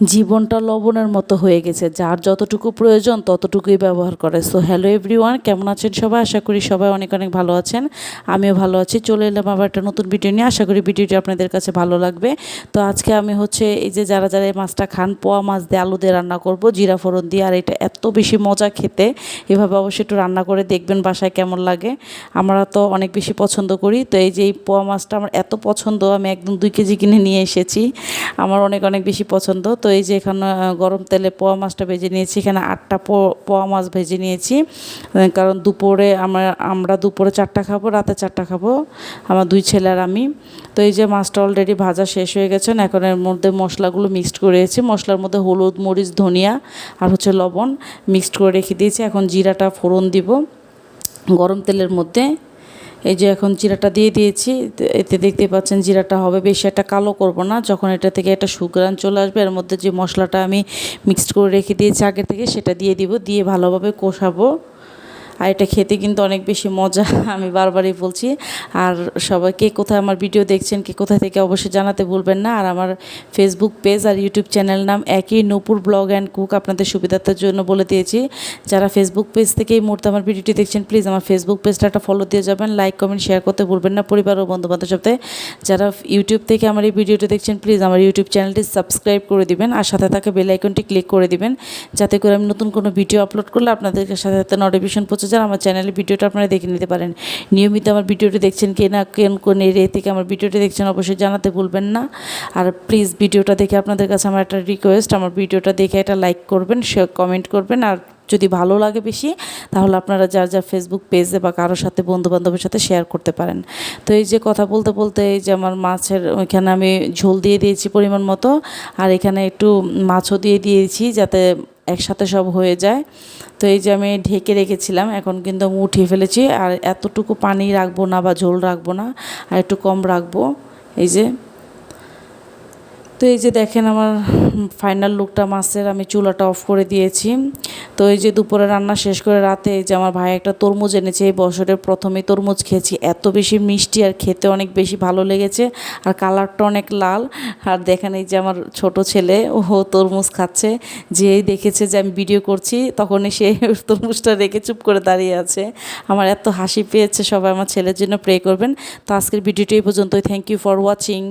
জীবনটা লবণের মতো হয়ে গেছে। যার যতটুকু প্রয়োজন ততটুকুই ব্যবহার করে। সো হ্যালো এভরিওয়ান কেমন আছেন সবাই? আশা করি সবাই অনেক অনেক ভালো আছেন। আমিও ভালো আছি। চলে এলাম আবার একটা নতুন ভিডিও নিয়ে। আশা করি ভিডিওটি আপনাদের কাছে ভালো লাগবে। তো আজকে আমি হচ্ছে এই যে যারা যারা এই মাছটা খান, পোয়া মাছ দিয়ে আলু দিয়ে রান্না করব, জিরা ফোড়ন দিয়ে। আর এটা এত বেশি মজা খেতে। এভাবে অবশ্যই একটু রান্না করে দেখবেন বাসায় কেমন লাগে। আমরা তো অনেক বেশি পছন্দ করি। তো এই যে এই পোয়া মাছটা আমার এত পছন্দ, আমি একদম দুই কেজি কিনে নিয়ে এসেছি। আমার অনেক অনেক বেশি পছন্দ। তো এই যে এখানে গরম তেলে পোয়া মাছটা ভেজে নিয়েছি। এখানে আটটা পোয়া মাছ ভেজে নিয়েছি। কারণ দুপুরে আমরা আমরা দুপুরে চারটা খাব, রাতে চারটা খাব, আমার দুই ছেলে আর আমি। তো এই যে মাছটা অলরেডি ভাজা শেষ হয়ে গেছে, এখন এর মধ্যে মশলাগুলো মিক্সড করেছি মশলার মধ্যে হলুদ, মরিচ, ধনিয়া আর হচ্ছে লবণ মিক্সড করে রেখে দিয়েছি। এখন জিরাটা ফোড়ন দিব। গরম তেলের মধ্যে এই যে এখন জিরাটা দিয়ে দিয়েছি এতে দেখতে পাচ্ছেন জিরাটা হবে, বেশি একটা কালো করব না। যখন এটা থেকে একটা সুগ্রান চলে আসবে, এর মধ্যে যে মশলাটা আমি মিক্সড করে রেখে দিয়েছি আগে থেকে, সেটা দিয়ে দিব, দিয়ে ভালোভাবে কষাবো। আর এটা খেতে কিন্তু অনেক বেশি মজা, আমি বারবারই বলছি। আর সবাই কে কোথায় আমার ভিডিও দেখছেন, কে কোথায় থেকে অবশ্যই জানাতে ভুলবেন না। আর আমার ফেসবুক পেজ আর ইউটিউব চ্যানেল নাম একই নূপুর ব্লগ অ্যান্ড কুক আপনাদের সুবিধার্থের জন্য বলে দিয়েছি। যারা ফেসবুক পেজ থেকে এই মুহূর্তে আমার ভিডিওটি দেখছেন প্লিজ আমার ফেসবুক পেজটা একটা ফলো দিয়ে যাবেন লাইক কমেন্ট শেয়ার করতে ভুলবেন না পরিবার ও বন্ধুবান্ধব সাথে। যারা ইউটিউব থেকে আমার এই ভিডিওটি দেখছেন প্লিজ আমার ইউটিউব চ্যানেলটি সাবস্ক্রাইব করে দিবেন আর সাথে থাকা বেল আইকনটি ক্লিক করে দিবেন। যাতে করে আমি নতুন কোনো ভিডিও আপলোড করলে আপনাদেরকে সাথে সাথে নোটিফিকেশন পৌঁছে যান আমার চ্যানেলে ভিডিওটা আপনারা দেখে নিতে পারেন। নিয়মিত আমার ভিডিওটি দেখছেন কে না, কেন কোন এরিয়া থেকে আমার ভিডিওটি দেখছেন, অবশ্যই জানাতে ভুলবেন না। আর প্লিজ ভিডিওটা দেখে আপনাদের কাছে আমার একটা রিকোয়েস্ট আমার ভিডিওটা দেখে একটা লাইক করবেন শেয়ার কমেন্ট করবেন। আর যদি ভালো লাগে বেশি, তাহলে আপনারা যার যার ফেসবুক পেজে বা কারোর সাথে বন্ধু বান্ধবের সাথে শেয়ার করতে পারেন। তো এই যে কথা বলতে বলতে এই যে আমার মাছের, ওইখানে আমি ঝোল দিয়ে দিয়েছি পরিমাণ মতো, আর এখানে একটু মাছও দিয়ে দিয়েছি যাতে একসাথে সব হয়ে যায়। তো এই যে আমি ঢেকে রেখেছিলাম, এখন কিন্তু আমি উঠিয়ে ফেলেছি। আর এতটুকু পানি রাখব না বা ঝোল রাখব না, আর একটু কম রাখব। এই যে তো এই যে দেখেন আমার ফাইনাল লুকটা মাছের, আমি চুলাটা অফ করে দিয়েছি। তো এই যে দুপুরে রান্না শেষ করে রাতে এই যে আমার ভাই একটা তরমুজ এনেছে, এই বছরের প্রথমেই তরমুজ খেয়েছি। এত বেশি মিষ্টি আর খেতে অনেক বেশি ভালো লেগেছে আর কালারটা অনেক লাল। আর দেখেন এই যে আমার ছোট ছেলে, ও তরমুজ খাচ্ছে। যেই দেখেছে যে আমি ভিডিও করছি, তখনই সে তরমুজটা রেখে চুপ করে দাঁড়িয়ে আছে। আমার এত হাসি পেয়েছে সবাই আমার ছেলের জন্য প্রে করবেন। তো আজকের ভিডিওটি এই পর্যন্তই। Thank you for watching